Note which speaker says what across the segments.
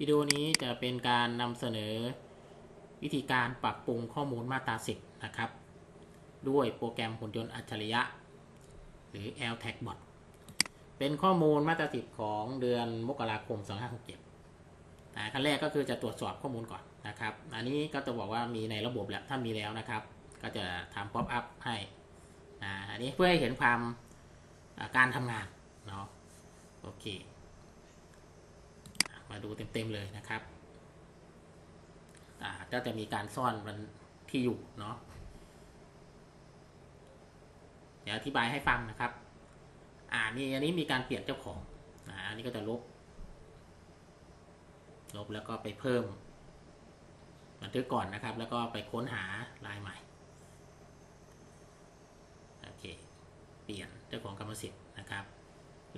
Speaker 1: วิดีโอนี้จะเป็นการนำเสนอวิธีการปรับปรุงข้อมูลมาตรา10 นะครับ ด้วยโปรแกรมหุ่นยนต์อัจฉริยะ หรือ l t a g Bot เป็นข้อมูลมาตรา10 ของเดือนมกราคม 2567นะขั้นแรกก็คือจะตรวจสอบข้อมูลก่อนนะครับ อันนี้ก็จะบอกว่ามีในระบบแล้วถ้ามีแล้วนะครับ ก็จะทำ pop up ให้อ่าอันนี้เพื่อให้เห็นความการทำงานเนาะโอเค มาดูเต็มๆเลยนะครับอ่าก็จะมีการซ่อนมันที่อยู่เนาะเดี๋ยวอธิบายให้ฟังนะครับ อ่านี่อันนี้มีการเปลี่ยนเจ้าของอ่าอันนี้ก็จะลบ ลบแล้วก็ไปเพิ่มบันทึกก่อนนะครับ แล้วก็ไปค้นหาลายใหม่โอเคเปลี่ยนเจ้าของกรรมสิทธิ์นะครับ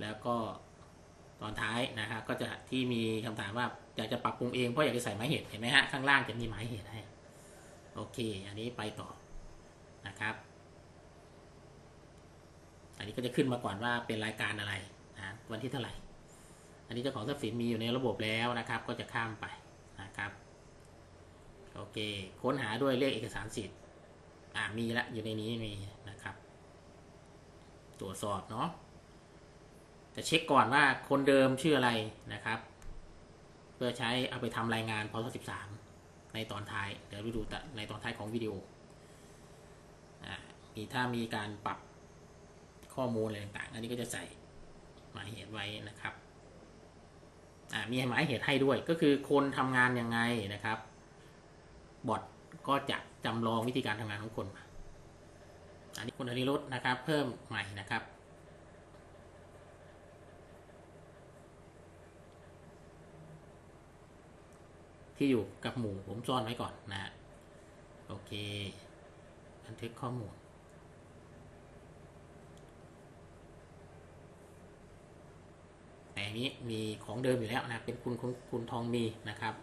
Speaker 1: แล้วก็ ตอนท้ายนะครับก็จะที่มีคำถามว่าอยากจะปรับปรุงเองเพราะอยากจะใส่หมายเหตุเห็นไหมฮะข้างล่างจะมีหมายเหตุให้โอเค อันนี้ไปต่อนะครับ อันนี้ก็จะขึ้นมาก่อนว่าเป็นรายการอะไรนะวันที่เท่าไหร่ อันนี้เจ้าของทรัพย์สินมีอยู่ในระบบแล้วนะครับ ก็จะข้ามไปนะครับโอเค ค้นหาด้วยเลขเอกสารสิทธิ์อ่ามีละอยู่ในนี้มีนะครับ ตรวจสอบเนาะ จะเช็คก่อนว่าคนเดิมชื่ออะไรนะครับ เพื่อใช้เอาไปทำรายงานพศ13 ในตอนท้าย เดี๋ยวไปดูในตอนท้ายของวิดีโออ่ามีถ้ามีการปรับข้อมูลอะไรต่างๆ อันนี้ก็จะใส่หมายเหตุไว้นะครับอ่ามีหมายเหตุให้ด้วย ก็คือคนทำงานยังไงนะครับ บอทก็จะจำลองวิธีการทำงานของคนอันนี้คุณอริรุธนะครับ เพิ่มใหม่นะครับ ที่อยู่กับหมู่ผมซ่อนไว้ก่อนนะฮะโอเค บันทึกข้อมูล แต่อันนี้มีของเดิมอยู่แล้วนะ เป็นคุณคุณคุณทองมีนะครับ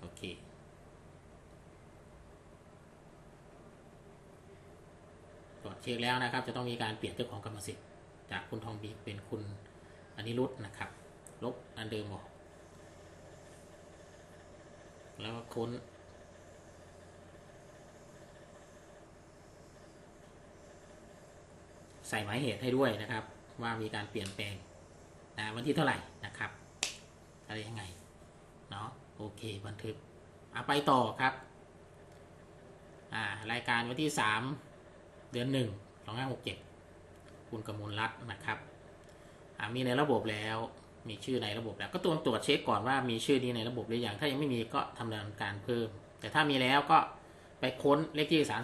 Speaker 1: โอเคตรวจเช็คแล้วนะครับ จะต้องมีการเปลี่ยนเจ้าของกรรมสิทธิ์จากคุณทองมีเป็นคุณอนิรุตนะครับ ลบอันเดิมออก แล้วก็ค้น ใส่หมายเหตุให้ด้วยนะครับ ว่ามีการเปลี่ยนแปลงนะวันที่เท่าไหร่นะครับ อะไรยังไง เนาะโอเคบันทึกเอาไปต่อครับอ่ารายการวันที่ 3 เดือน1 2567 คุณกมลรัตน์นะครับมีในระบบแล้ว มีชื่อในระบบแล้ว ก็ตัวตรวจเช็คก่อนว่ามีชื่อนี้ในระบบหรือยังถ้ายังไม่มีก็ทำดำเนินการเพิ่ม แต่ถ้ามีแล้วก็ไปค้นเลขที่เอกสาร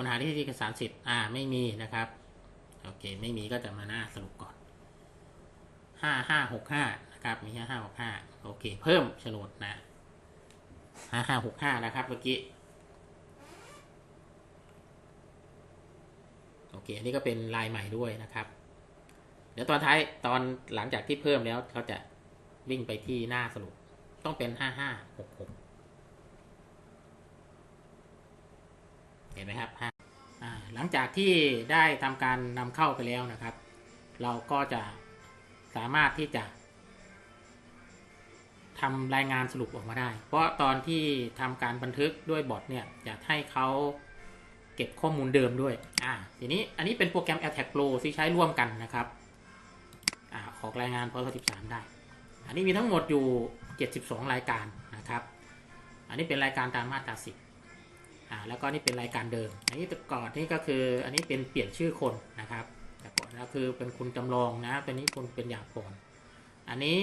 Speaker 1: ค้นหาที่เอกสารสิทธิ์อ่าไม่มีนะครับ โอเค ไม่มีก็จะมาหน้าสรุปก่อนห้าห้าหกห้านะครับ มีห้าห้าหกห้าโอเค เพิ่มโฉนดนะห้าห้าหกห้านะครับเมื่อกี้โอเค อันนี้ก็เป็นลายใหม่ด้วยนะครับ เดี๋ยวตอนท้ายตอนหลังจากที่เพิ่มแล้วเขาจะวิ่งไปที่หน้าสรุป ต้องเป็นห้าห้าหกหก ห็นไหมครับหลังจากที่ได้ทำการนำเข้าไปแล้วนะครับ เราก็จะสามารถที่จะทำรายงานสรุปออกมาได้ เพราะตอนที่ทำการบันทึกด้วยบอทเนี่ยจะให้เขาเก็บข้อมูลเดิมด้วยอ่าทีนี้อันนี้เป็นโปรแกรม AirTag Pro ที่ใช้ร่วมกันนะครับอ่าออกรายงานพอ13 ได้ อันนี้มีทั้งหมดอยู่ 72 รายการนะครับ อันนี้เป็นรายการตามมาตรา10 อ่าแล้วก็นี่เป็นรายการเดิม อันนี้แต่ก่อนนี่ก็คืออันนี้เป็นเปลี่ยนชื่อคนนะครับ แต่ก่อนก็คือเป็นคุณจำลองนะเป็นนี้คุณเป็นหยาบพรอันนี้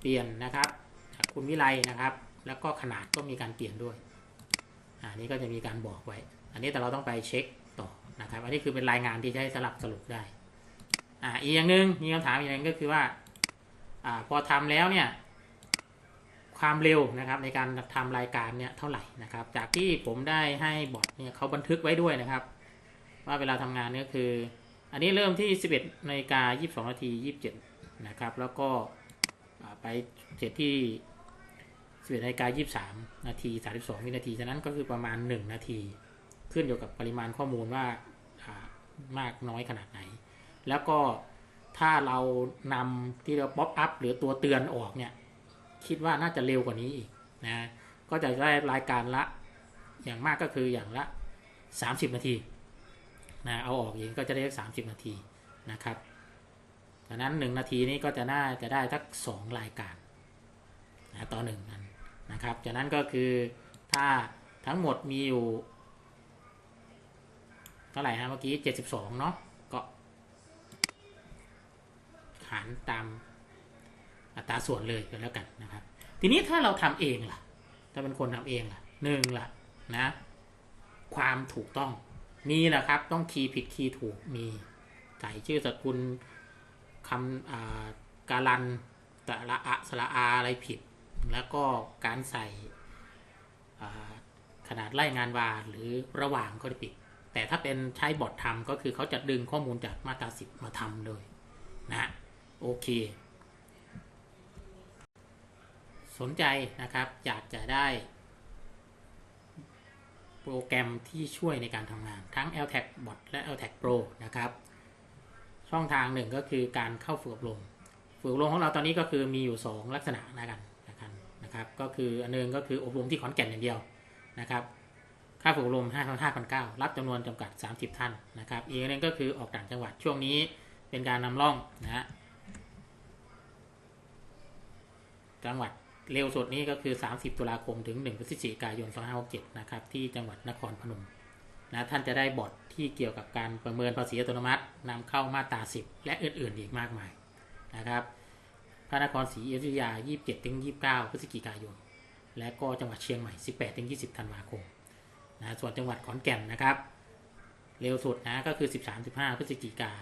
Speaker 1: เปลี่ยนนะครับจากคุณวิไลนะครับ แล้วก็ขนาดก็มีการเปลี่ยนด้วยอ่านี้ก็จะมีการบอกไว้ อันนี้แต่เราต้องไปเช็คต่อนะครับ อันนี้คือเป็นรายงานที่จะให้สลับสรุปได้อ่าอีกอย่างหนึ่งมีคำถามอีกอย่างหนึงก็คือว่าอ่าพอทำแล้วเนี่ย ความเร็วนะครับ ในการทำรายการเนี่ยเท่าไหร่นะครับ จากที่ผมได้ให้บอทเนี่ยเขาบันทึกไว้ด้วยนะครับ ว่าเวลาทำงานเนี่ยคือ อันนี้เริ่มที่ 11นาฬิกา22นาที27นะครับ แล้วก็ไปเสร็จที่11นาฬิกา23นาที32วินาทีฉะนั้นก็คือประมาณ 1 นาที ขึ้นอยู่กับปริมาณข้อมูลว่ามากน้อยขนาดไหน แล้วก็ถ้าเรานำที่เราป๊อปอัพหรือตัวเตือนออกเนี่ย คิดว่าน่าจะเร็วกว่านี้อีกนะก็จะได้รายการละอย่างมากก็คืออย่างละ 30 นาทีนะเอาออกเองก็จะได้สามสิบนาทีนะครับดังนั้น 1 นาทีนี้ก็จะน่าจะได้สักสองรายการนะต่อหนึ่งอันนะครับจากนั้นก็คือถ้าทั้งหมดมีอยู่เท่าไหร่ฮะเมื่อกี้ 72 เนาะก็หารตาม อัตราส่วนเลยก็แล้วกันนะครับ ทีนี้ถ้าเราทำเองล่ะ ถ้าเป็นคนทำเองล่ะหนึ่งล่ะนะ ความถูกต้องมีนะครับ ต้องคีย์ผิดคีย์ถูกมีใส่ชื่อสกุลคำการันสระอะสระอาอะไรผิด แล้วก็การใส่ขนาดไล่งานวาหรือระหว่างก็ได้ผิด แต่ถ้าเป็นใช้บอททำก็คือเขาจะดึงข้อมูลจากมาตราสิบมาทำเลยนะโอเค สนใจนะครับ อยากจะได้ โปรแกรมที่ช่วยในการทำงานทั้ง LTAC Bot และ LTAC Pro นะครับ ช่องทางหนึ่งก็คือการเข้าฝึกอบรมฝึกอบรมของเราตอนนี้ก็คือมีอยู่ 2 ลักษณะนะกันนะครับนะครับ ก็คืออันหนึงก็คืออบรมที่ขอนแก่นอย่างเดียวนะครับ ค่าฝึกอบรม 5 5 0 0 รับจำนวนจำกัด 30 ท่านนะครับ อีกอันหนึงก็คือออกต่างจังหวัดช่วงนี้เป็นการนำร่องนะฮะจังหวัด เร็วสุดนี้ก็คือ 30 ตุลาคมถึง 1 พฤศจิกายน 2567 นะครับ ที่จังหวัดนครพนมนะท่านจะได้บทที่เกี่ยวกับการประเมินภาษีอัตโนมัตินำเข้ามาตรา 10 และอื่นๆ อีกมากมายนะครับ พระนครศรีอยุธยา 27ถึง29 พฤศจิกายน และก็จังหวัดเชียงใหม่ 18ถึง20 ธันวาคมนะส่วนจังหวัดขอนแก่นนะครับ เร็วสุดนะก็คือ 13 15 พฤศจิกา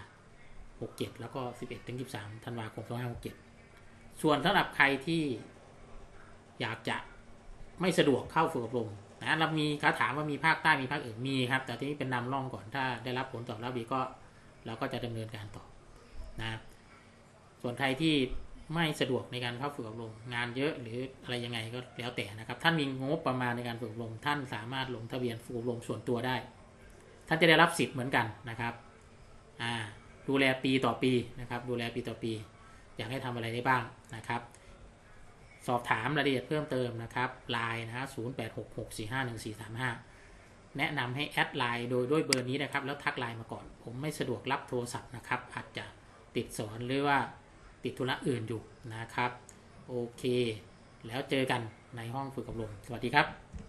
Speaker 1: 67 แล้วก็ 11ถึง23ธันวาคม 2567 ส่วนสำหรับใครที่ อยากจะไม่สะดวกเข้าฝึกอบรมนะเรามีเขาถามว่ามีภาคใต้มีภาคอื่นมีครับ แต่ที่นี่เป็นนำร่องก่อนถ้าได้รับผลตอบรับดีก็เราก็จะดำเนินการต่อนะส่วนใครที่ไม่สะดวกในการเข้าฝึกอบรมงานเยอะหรืออะไรยังไงก็แล้วแต่นะครับ ท่านมีงบประมาณในการฝึกอบรม ท่านสามารถลงทะเบียนฝึกอบรมส่วนตัวได้ ท่านจะได้รับสิทธิ์เหมือนกันนะครับอ่าดูแลปีต่อปีนะครับ ดูแลปีต่อปี อยากให้ทำอะไรได้บ้างนะครับ สอบถามรายละเอียดเพิ่มเติมนะครับไลน์นะฮะ0 8 6 6 4 5 1 4 3 5แนะนำให้แอดไลน์โดยด้วยเบอร์นี้นะครับ แล้วทักไลน์มาก่อน ผมไม่สะดวกรับโทรศัพท์นะครับ อาจจะติดสอนหรือว่าติดธุระอื่นอยู่นะครับ โอเค แล้วเจอกันในห้องฝึกอบรม สวัสดีครับ